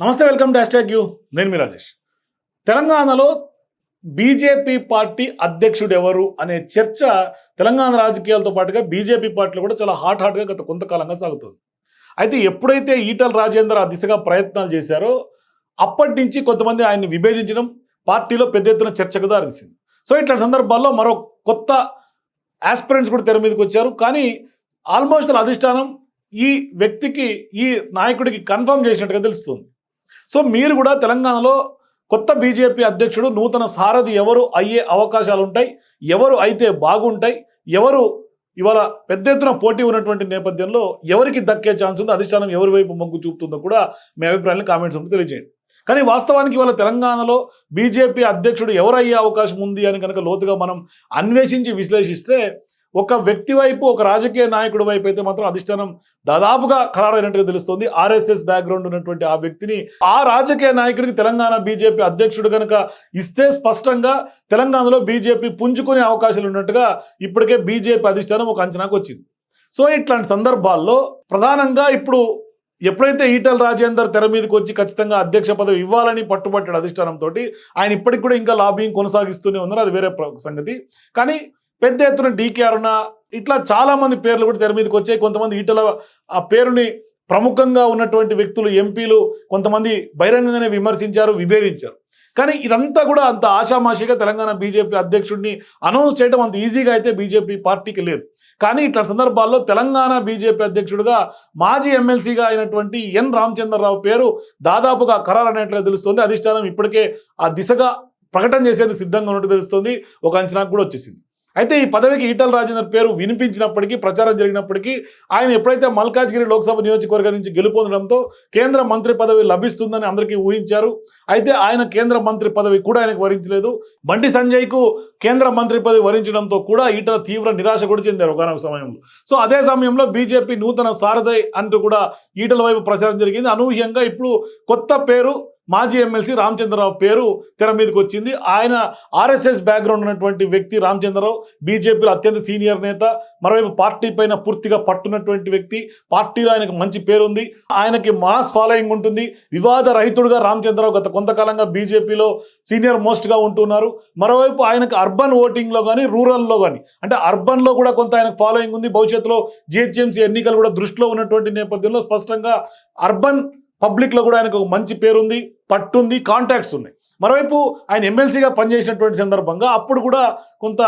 నమస్తే welcome to hash you. నేను మీ రాజేష్. తెలంగాణలో బీజేపీ పార్టీ అధ్యక్షుడు ఎవరు అనే చర్చ తెలంగాణ రాజకీయాలతో పాటుగా బీజేపీ పార్టీలో కూడా చాలా హాట్ హాట్గా గత కొంతకాలంగా సాగుతుంది. అయితే ఎప్పుడైతే ఈటల రాజేందర్ ఆ దిశగా ప్రయత్నాలు చేశారో అప్పటి నుంచి కొంతమంది ఆయన్ని విభేదించడం పార్టీలో పెద్ద ఎత్తున చర్చకు దారితీసింది. సో ఇట్లాంటి సందర్భాల్లో మరో కొత్త ఆస్పిరెంట్స్ కూడా తెర మీదకి వచ్చారు. కానీ ఆల్మోస్ట్ అధిష్టానం ఈ వ్యక్తికి ఈ నాయకుడికి కన్ఫర్మ్ చేసినట్టుగా తెలుస్తుంది. సో మీరు కూడా తెలంగాణలో కొత్త బీజేపీ అధ్యక్షుడు నూతన సారథి ఎవరు అయ్యే అవకాశాలు ఉంటాయి ఎవరు అయితే బాగుంటాయి ఎవరు ఇవాళ పెద్ద ఎత్తున పోటీ ఉన్నటువంటి నేపథ్యంలో ఎవరికి దక్కే ఛాన్స్ ఉందో అధిష్టానం ఎవరి వైపు మొగ్గు చూపుతుందో కూడా మీ అభిప్రాయాన్ని కామెంట్స్ ఉంటే తెలియజేయండి. కానీ వాస్తవానికి ఇవాళ తెలంగాణలో బీజేపీ అధ్యక్షుడు ఎవరయ్యే అవకాశం ఉంది అని కనుక లోతుగా మనం అన్వేషించి విశ్లేషిస్తే ఒక వ్యక్తి వైపు ఒక రాజకీయ నాయకుడి వైపు అయితే మాత్రం అధిష్టానం దాదాపుగా ఖరారైనట్టుగా తెలుస్తుంది. ఆర్ఎస్ఎస్ బ్యాక్గ్రౌండ్ ఉన్నటువంటి ఆ వ్యక్తిని ఆ రాజకీయ నాయకుడికి తెలంగాణ బీజేపీ అధ్యక్షుడు కనుక ఇస్తే స్పష్టంగా తెలంగాణలో బీజేపీ పుంజుకునే అవకాశాలు ఉన్నట్టుగా ఇప్పటికే బీజేపీ అధిష్టానం ఒక అంచనాకు వచ్చింది. సో ఇట్లాంటి సందర్భాల్లో ప్రధానంగా ఇప్పుడు ఎప్పుడైతే ఈటల రాజేందర్ తెర మీదకి వచ్చి ఖచ్చితంగా అధ్యక్ష పదవి ఇవ్వాలని పట్టుబట్టాడు అధిష్టానంతో ఆయన ఇప్పటికి కూడా ఇంకా లాబింగ్ కొనసాగిస్తూనే ఉన్నారు. అది వేరే సంగతి. కానీ పెద్ద ఎత్తున డీకే అరుణ ఇట్లా చాలా మంది పేర్లు కూడా తెర మీదకి వచ్చాయి. కొంతమంది ఈటల ఆ పేరుని ప్రముఖంగా ఉన్నటువంటి వ్యక్తులు ఎంపీలు కొంతమంది బహిరంగంగానే విమర్శించారు విభేదించారు. కానీ ఇదంతా కూడా అంత ఆషామాషిగా తెలంగాణ బీజేపీ అధ్యక్షుడిని అనౌన్స్ చేయడం అంత ఈజీగా అయితే బీజేపీ పార్టీకి లేదు. కానీ ఇట్లా సందర్భాల్లో తెలంగాణ బీజేపీ అధ్యక్షుడిగా మాజీ ఎమ్మెల్సీగా అయినటువంటి ఎన్ రామచంద్రరావు పేరు దాదాపుగా ఖరారు తెలుస్తుంది. అధిష్టానం ఇప్పటికే ఆ దిశగా ప్రకటన చేసేందుకు సిద్ధంగా ఉన్నట్టు తెలుస్తుంది. ఒక అంచనాకు కూడా వచ్చేసింది. అయితే ఈ పదవికి ఈటల రాజేందర్ పేరు వినిపించినప్పటికీ ప్రచారం జరిగినప్పటికీ ఆయన ఎప్పుడైతే మల్కాజ్గిరి లోక్సభ నియోజకవర్గం నుంచి గెలుపొందడంతో కేంద్ర మంత్రి పదవి లభిస్తుందని అందరికీ ఊహించారు. అయితే ఆయన కేంద్ర మంత్రి పదవి కూడా ఆయనకు వరించలేదు. బండి సంజయ్కు కేంద్ర మంత్రి పదవి వరించడంతో కూడా ఈటల తీవ్ర నిరాశ కూడా చెందారు ఒకనొక సమయంలో. సో అదే సమయంలో బీజేపీ నూతన సారథై అంటూ కూడా ఈటల వైపు ప్రచారం జరిగింది. అనూహ్యంగా ఇప్పుడు కొత్త పేరు మాజీ ఎమ్మెల్సీ రామచంద్రరావు పేరు తెర మీదకి వచ్చింది. ఆయన ఆర్ఎస్ఎస్ బ్యాక్గ్రౌండ్ ఉన్నటువంటి వ్యక్తి రామచంద్రరావు బీజేపీలో అత్యంత సీనియర్ నేత మరోవైపు పార్టీ పైన పూర్తిగా పట్టున్నటువంటి వ్యక్తి పార్టీలో ఆయనకు మంచి పేరు ఉంది. ఆయనకి మాస్ ఫాలోయింగ్ ఉంటుంది. వివాద రహితుడుగా రామచంద్రరావు గత కొంతకాలంగా బీజేపీలో సీనియర్ మోస్ట్గా ఉంటున్నారు. మరోవైపు ఆయనకు అర్బన్ ఓటింగ్లో కానీ రూరల్లో కానీ అంటే అర్బన్లో కూడా కొంత ఆయనకు ఫాలోయింగ్ ఉంది. భవిష్యత్తులో జిహెచ్ఎంసీ ఎన్నికలు కూడా దృష్టిలో ఉన్నటువంటి నేపథ్యంలో స్పష్టంగా అర్బన్ పబ్లిక్లో కూడా ఆయనకు ఒక మంచి పేరుంది పట్టుంది కాంటాక్ట్స్ ఉన్నాయి. మరోవైపు ఆయన ఎమ్మెల్సీగా పనిచేసినటువంటి సందర్భంగా అప్పుడు కూడా కొంత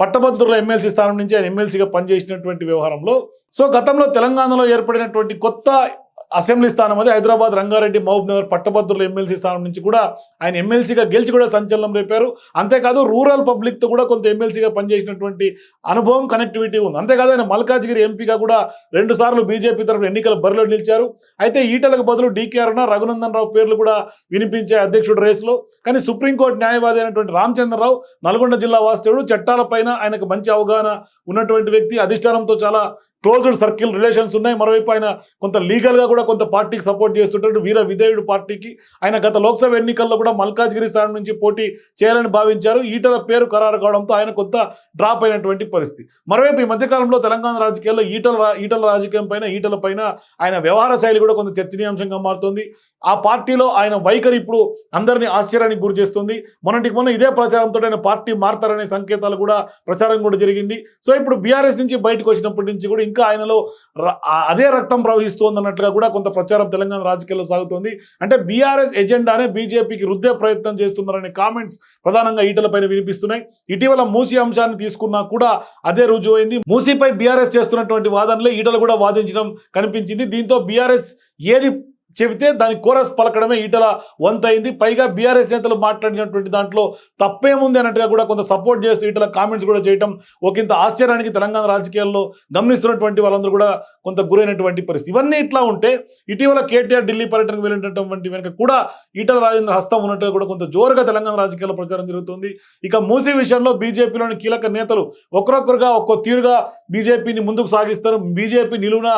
పట్టభద్రుల ఎమ్మెల్సీ స్థానం నుంచి ఆయన ఎమ్మెల్సీగా పనిచేసినటువంటి వ్యవహారంలో సో గతంలో తెలంగాణలో ఏర్పడినటువంటి కొత్త అసెంబ్లీ స్థానం అది హైదరాబాద్ రంగారెడ్డి మహబూబ్ నగర్ పట్టభద్రుల ఎమ్మెల్సీ స్థానం నుంచి కూడా ఆయన ఎమ్మెల్సీగా గెలిచి కూడా సంచలనం రేపారు. అంతేకాదు రూరల్ పబ్లిక్తో కూడా కొంత ఎమ్మెల్సీగా పనిచేసినటువంటి అనుభవం కనెక్టివిటీ ఉంది. అంతేకాదు ఆయన మల్కాజ్గిరి ఎంపీగా కూడా రెండు సార్లు బీజేపీ తరఫున ఎన్నికల బరిలో నిలిచారు. అయితే ఈటలకు బదులు డీకేఆర్న రఘునందన్ రావు పేర్లు కూడా వినిపించే అధ్యక్షుడు రేసులో. కానీ సుప్రీంకోర్టు న్యాయవాది అయినటువంటి రామచంద్రరావు నల్గొండ జిల్లా వాస్తవుడు చట్టాలపైన ఆయనకు మంచి అవగాహన ఉన్నటువంటి వ్యక్తి. అధిష్టానంతో చాలా క్లోజ్డ్ సర్కిల్ రిలేషన్స్ ఉన్నాయి. మరోవైపు ఆయన కొంత లీగల్గా కూడా కొంత పార్టీకి సపోర్ట్ చేస్తుంటాడు. వీర విధేయుడు పార్టీకి. ఆయన గత లోక్సభ ఎన్నికల్లో కూడా మల్కాజ్గిరి స్థానం నుంచి పోటీ చేయాలని భావించారు. ఈటల పేరు ఖరారు కావడంతో ఆయన కొంత డ్రాప్ అయినటువంటి పరిస్థితి. మరోవైపు ఈ మధ్యకాలంలో తెలంగాణ రాజకీయాల్లో ఈటల రా- ఈటల రాజకీయం పైన ఈటల పైన ఆయన వ్యవహార శైలి కూడా కొంత చర్చనీయాంశంగా మారుతుంది. ఆ పార్టీలో ఆయన వైఖరి ఇప్పుడు అందరినీ ఆశ్చర్యానికి గురి చేస్తుంది. మొన్నటికి మొన్న ఇదే ప్రచారంతో ఆయన పార్టీ మారతారనే సంకేతాలు కూడా ప్రచారం కూడా జరిగింది. సో ఇప్పుడు బీఆర్ఎస్ నుంచి బయటకు వచ్చినప్పటి నుంచి కూడా ఇంకా ఆయనలో అదే రక్తం ప్రవహిస్తోంది అన్నట్లుగా కూడా కొంత ప్రచారం తెలంగాణ రాజకీయాల్లో సాగుతోంది. అంటే బీఆర్ఎస్ ఎజెండానే బీజేపీకి రుద్దే ప్రయత్నం చేస్తున్నారనే కామెంట్స్ ప్రధానంగా ఈటలపైన వినిపిస్తున్నాయి. ఇటీవల మూసీ అంశాన్ని తీసుకున్నా కూడా అదే రుజువైంది. మూసీపై బీఆర్ఎస్ చేస్తున్నటువంటి వాదనలే ఈటలు కూడా వాదించడం కనిపించింది. దీంతో బీఆర్ఎస్ ఏది చెబితే దాని కోరస్ పలకడమే ఈటల వంతైంది. పైగా బీఆర్ఎస్ నేతలు మాట్లాడినటువంటి దాంట్లో తప్పేముంది అన్నట్టుగా కూడా కొంత సపోర్ట్ చేస్తూ ఈటల కామెంట్స్ కూడా చేయటం ఒకంత ఆశ్చర్యానికి తెలంగాణ రాజకీయాల్లో గమనిస్తున్నటువంటి వాళ్ళందరూ కూడా కొంత గురైనటువంటి పరిస్థితి. ఇవన్నీ ఇట్లా ఉంటే ఇటీవల కేటీఆర్ ఢిల్లీ పర్యటనకు వెళ్ళినటువంటి వెనుక కూడా ఈటల రాజేంద్ర హస్తం ఉన్నట్టుగా కూడా కొంత జోరుగా తెలంగాణ రాజకీయాల్లో ప్రచారం జరుగుతుంది. ఇక మూసీ విషయంలో బీజేపీలోని కీలక నేతలు ఒకరొకరుగా ఒక్కో తీరుగా బీజేపీని ముందుకు సాగిస్తారు. బీజేపీ నిలువున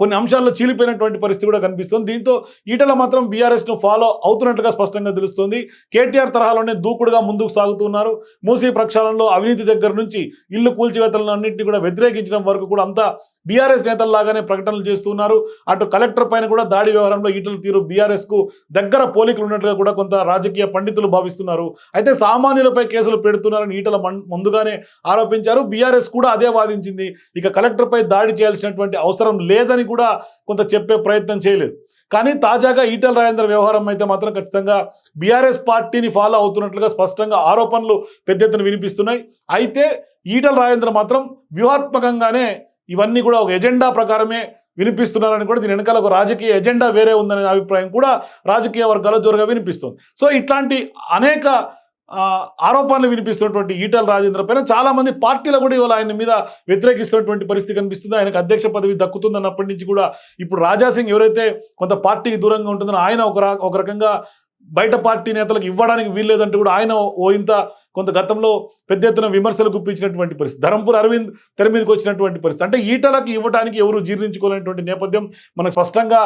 కొన్ని అంశాల్లో చీలిపోయినటువంటి పరిస్థితి కూడా కనిపిస్తుంది. దీంతో ఈటల మాత్రం బీఆర్ఎస్ను ఫాలో అవుతున్నట్టుగా స్పష్టంగా తెలుస్తుంది. కేటీఆర్ తరహాలోనే దూకుడుగా ముందుకు సాగుతున్నారు. మూసీ ప్రక్షాళనలో అవినీతి దగ్గర నుంచి ఇల్లు కూల్చివేతలను అన్నింటినీ కూడా వ్యతిరేకించడం వరకు కూడా అంతా బీఆర్ఎస్ నేతల్లాగానే ప్రకటనలు చేస్తున్నారు. అటు కలెక్టర్ పైన కూడా దాడి వ్యవహారంలో ఈటల తీరు బీఆర్ఎస్కు దగ్గర పోలికలు ఉన్నట్లుగా కూడా కొంత రాజకీయ పండితులు భావిస్తున్నారు. అయితే సామాన్యులపై కేసులు పెడుతున్నారని ఈటల ముందుగానే ఆరోపించారు. బీఆర్ఎస్ కూడా అదే వాదించింది. ఇక కలెక్టర్పై దాడి చేయాల్సినటువంటి అవసరం లేదని కూడా కొంత చెప్పే ప్రయత్నం చేయలేదు. కానీ తాజాగా ఈటల రాజేంద్ర వ్యవహారం అయితే మాత్రం ఖచ్చితంగా బీఆర్ఎస్ పార్టీని ఫాలో అవుతున్నట్లుగా స్పష్టంగా ఆరోపణలు పెద్ద ఎత్తున వినిపిస్తున్నాయి. అయితే ఈటల రాజేంద్ర మాత్రం వ్యూహాత్మకంగానే ఇవన్నీ కూడా ఒక ఎజెండా ప్రకారమే వినిపిస్తున్నారని కూడా దీని వెనకాల ఒక రాజకీయ ఎజెండా వేరే ఉందనే అభిప్రాయం కూడా రాజకీయ వర్గాల్లో జోరుగా వినిపిస్తుంది. సో ఇట్లాంటి అనేక ఆరోపణలు వినిపిస్తున్నటువంటి ఈటల రాజేంద్ర పైన చాలామంది పార్టీలు కూడా ఇవాళ ఆయన మీద వ్యతిరేకిస్తున్నటువంటి పరిస్థితి కనిపిస్తుంది. ఆయనకు అధ్యక్ష పదవి దక్కుతుందన్నప్పటి నుంచి కూడా ఇప్పుడు రాజాసింగ్ ఎవరైతే కొంత పార్టీకి దూరంగా ఉంటుందో ఆయన ఒక ఒక రకంగా బయట పార్టీ నేతలకు ఇవ్వడానికి వీల్లేదంటే కూడా ఆయన ఓ ఇంత కొంత గతంలో పెద్ద ఎత్తున విమర్శలు గుప్పించినటువంటి పరిస్థితి. ధరంపూర్ అరవింద్ తెర మీదకి వచ్చినటువంటి పరిస్థితి. అంటే ఈటలకు ఇవ్వడానికి ఎవరు జీర్ణించుకోలేనటువంటి నేపథ్యం మనకు స్పష్టంగా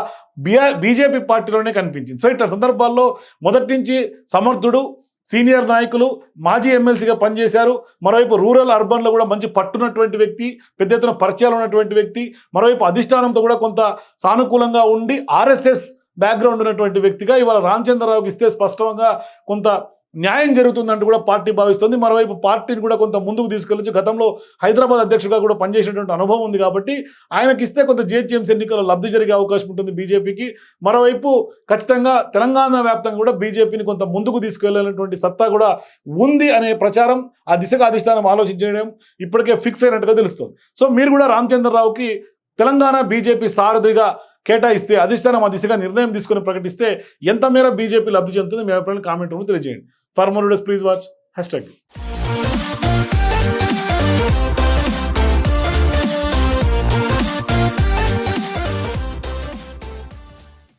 బిఆర్ బీజేపీ పార్టీలోనే కనిపించింది. సో ఇట్లా సందర్భాల్లో మొదటి నుంచి సమర్థుడు సీనియర్ నాయకులు మాజీ ఎమ్మెల్సీగా పనిచేశారు. మరోవైపు రూరల్ అర్బన్లో కూడా మంచి పట్టున్నటువంటి వ్యక్తి పెద్ద ఎత్తున పరిచయాలు ఉన్నటువంటి వ్యక్తి. మరోవైపు అధిష్టానంతో కూడా కొంత సానుకూలంగా ఉండి ఆర్ఎస్ఎస్ బ్యాక్గ్రౌండ్ ఉన్నటువంటి వ్యక్తిగా ఇవాళ రామచంద్రరావుకి ఇస్తే స్పష్టంగా కొంత న్యాయం జరుగుతుందంటూ కూడా పార్టీ భావిస్తుంది. మరోవైపు పార్టీని కూడా కొంత ముందుకు తీసుకెళ్ళచ్చు గతంలో హైదరాబాద్ అధ్యక్షుడిగా కూడా పనిచేసినటువంటి అనుభవం ఉంది కాబట్టి ఆయనకి ఇస్తే కొంత జిహెచ్ఎంసీ ఎన్నికల్లో లబ్ధి జరిగే అవకాశం ఉంటుంది బీజేపీకి. మరోవైపు ఖచ్చితంగా తెలంగాణ వ్యాప్తంగా కూడా బీజేపీని కొంత ముందుకు తీసుకెళ్ళేటువంటి సత్తా కూడా ఉంది అనే ప్రచారం ఆ దిశగా అధిష్టానం ఆలోచించడం ఇప్పటికే ఫిక్స్ అయినట్టుగా తెలుస్తుంది. సో మీరు కూడా రామచంద్రరావుకి తెలంగాణ బీజేపీ సారథిగా కేటాయిస్తే అధిష్టానం ఆ దిశగా నిర్ణయం తీసుకుని ప్రకటిస్తే ఎంత మేర బీజేపీ లబ్ధి చెందుతుంది మీ అభిప్రాయం కామెంట్ రూమ్ తెలియజేయండి. For more please watch hashtag